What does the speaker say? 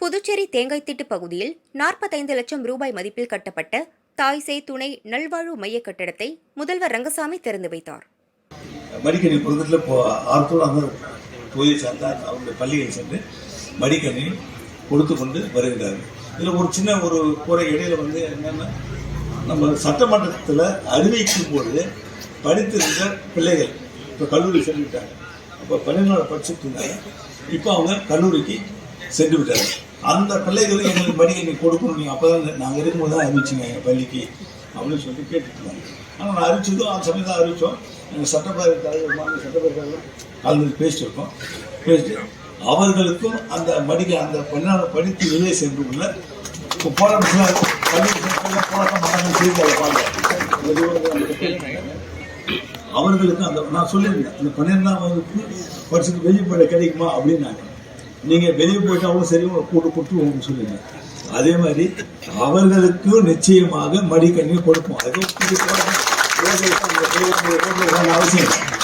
புதுச்சேரி தேங்காய்த்திட்டு பகுதியில் நாற்பத்தைந்து லட்சம் ரூபாய் மதிப்பில் கட்டப்பட்ட தாய்சே துணை நல்வாழ்வு மைய கட்டடத்தை முதல்வர் ரங்கசாமி திறந்து வைத்தார். மடிக்கணி பொருத்தத்தில் இப்போ ஆர்த்தோடு அவருடைய பள்ளியில் சென்று மடிக்கணி கொடுத்து கொண்டு வருகிறார்கள் இதில் ஒரு சின்ன ஒரு குறை இடையில வந்து என்னென்னா நம்ம சட்டமன்றத்தில் அறிவிக்கும் போது படித்திருந்த பிள்ளைகள் இப்போ கல்லூரி சென்று விட்டாங்க அப்போ பன்னிரெண்டாவது படிச்சுட்டு இருந்தாங்க. இப்போ அவங்க கல்லூரிக்கு சென்று விட்டாங்க. அந்த பிள்ளைகளும் எங்களுக்கு படிக்க நீ கொடுக்கணும். நீங்கள் அப்போ தான் நாங்கள் இருக்கும்போது தான் அறிவிச்சிங்க எங்கள் பள்ளிக்கு அப்படின்னு சொல்லி கேட்டுருந்தாங்க ஆனால் நான் அறிவிச்சதும் அந்த சமயம் தான் அறிவித்தோம் எங்கள் சட்டப்பேரவை தலைவர் மாநில சட்டப்பேரவை தலைவர் கலந்து பேசிட்டு இருக்கோம் பேசிட்டு அவர்களுக்கும் அந்த படிக்க அந்த பெண்ணால் படித்து வெளியே சென்று உள்ள இப்போ போராட்டத்தில் பள்ளி போராட்டம் செய்தியாளர் பாருங்க. அவர்களுக்கு அந்த நான் சொல்லியிருந்தேன் அந்த பன்னிரெண்டாம் வகுப்பு வருஷத்துக்கு வெளியே போயிட கிடைக்குமா அப்படின்னாங்க. நீங்கள் வெளியே போயிட்டாலும் சரி உங்களை கூட்டு கொடுத்து சொல்லுங்க. அதே மாதிரி அவர்களுக்கும் நிச்சயமாக மடிக்கண்ணி கொடுப்போம். அது அவசியம் இல்லை.